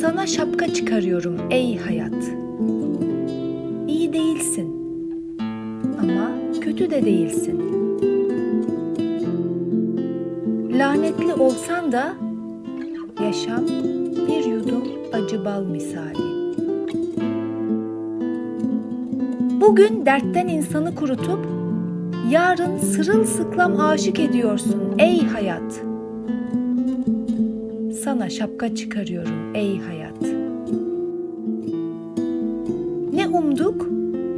Sana şapka çıkarıyorum ey hayat. İyi değilsin. Ama kötü de değilsin. Lanetli olsan da yaşam bir yudum acı bal misali. Bugün dertten insanı kurutup yarın sırılsıklam aşık ediyorsun ey hayat. Sana şapka çıkarıyorum ey hayat. Ne umduk,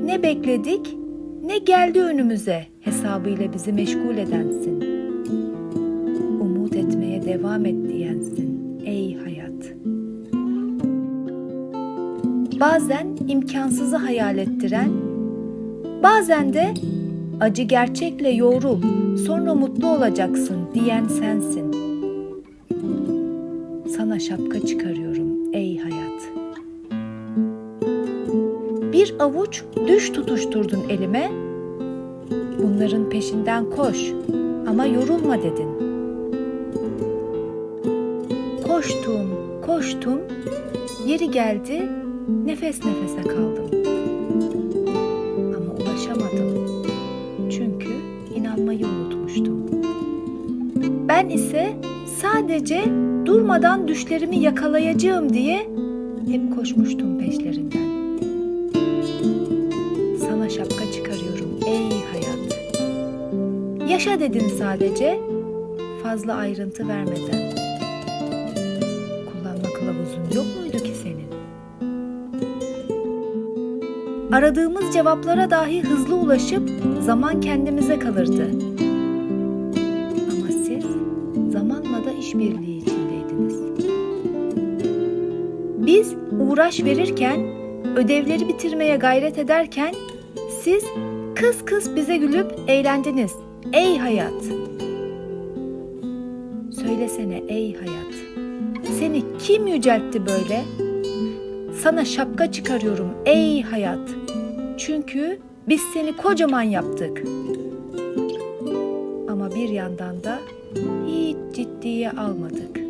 ne bekledik, ne geldi önümüze hesabıyla bizi meşgul edensin. Umut etmeye devam et diyensin ey hayat. Bazen imkansızı hayal ettiren, bazen de acı gerçekle yoğrul, sonra mutlu olacaksın diyen sensin. Sana şapka çıkarıyorum ey hayat. Bir avuç düş tutuşturdun elime. Bunların peşinden koş ama yorulma dedin. Koştum, koştum. Yeri geldi, nefes nefese kaldım. Ama ulaşamadım. Çünkü inanmayı unutmuştum. Ben ise sadece durmadan düşlerimi yakalayacağım diye hep koşmuştum peşlerinden. Sana şapka çıkarıyorum ey hayat. Yaşa dedin sadece, fazla ayrıntı vermeden. Kullanma kılavuzun yok muydu ki senin? Aradığımız cevaplara dahi hızlı ulaşıp zaman kendimize kalırdı. İşbirliği içindeydiniz. Biz uğraş verirken, ödevleri bitirmeye gayret ederken siz kıs kıs bize gülüp eğlendiniz. Ey hayat! Söylesene ey hayat. Seni kim yüceltti böyle? Sana şapka çıkarıyorum ey hayat. Çünkü biz seni kocaman yaptık. Ama bir yandan da hiç ciddiye almadık.